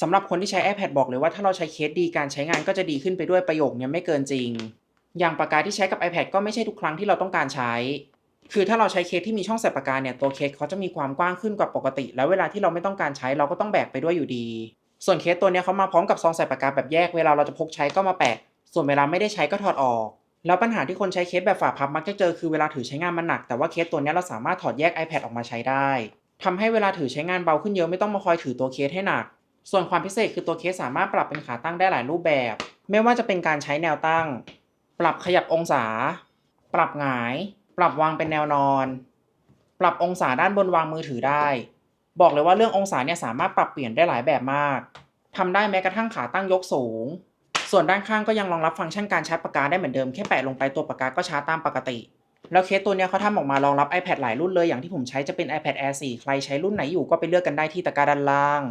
สำหรับคนที่ใช้ iPad บอกเลยว่าถ้าเราใช้เคสดีการใช้งานก็จะดีขึ้นไปด้วยประโยคเนี้ยไม่เกินจริง อย่างปากกาที่ใช้กับ iPad ก็ไม่ใช่ทุกครั้งที่เราต้องการใช้ คือถ้าเราใช้เคสที่มีช่องใส่ปากกาเนี่ยตัวเคสเขาจะมีความกว้างขึ้นกว่าปกติ แล้วเวลาที่เราไม่ต้องการใช้เราก็ต้องแบกไปด้วยอยู่ดี ส่วนเคสตัวนี้เขามาพร้อมกับซองใส่ปากกาแบบแยกเวลาเราจะพกใช้ก็มาแปะ ส่วนเวลาไม่ได้ใช้ก็ถอดออก แล้วปัญหาที่คนใช้เคสแบบฝาพับมักจะเจอคือเวลาถือใช้งานมันหนัก แต่ว่าเคสตัวนี้เราสามารถถอดแยก iPad ออกมาใช้ได้ทำให้เวลาถือใช้งานเบาขึ้นเยอะไม่ต้องมาคอยถือตัวเคสให้หนัก ส่วนความพิเศษคือตัวเคสสามารถปรับเป็นขาตั้งได้หลายรูปแบบ ไม่ว่าจะเป็นการใช้แนวตั้ง ปรับขยับองศา ปรับหงาย ปรับวางเป็นแนวนอน ปรับองศาด้านบนวางมือถือได้ บอกเลยว่าเรื่ององศาเนี่ยสามารถปรับเปลี่ยนได้หลายแบบมากทำได้แม้กระทั่งขาตั้งยกสูง ส่วนด้านข้างก็ยังรองรับฟังก์ชันการชาร์จปากกาได้เหมือนเดิมแค่แปะลงไปตัวปากกาก็ชาร์จตามปกติ แล้วเคสตัวนี้เขาทำออกมารองรับ iPad หลายรุ่นเลยอย่างที่ผมใช้จะเป็น iPad Air 4 ใครใช้รุ่นไหนอยู่ก็ไปเลือกกันได้ที่ตะกร้าด้านล่าง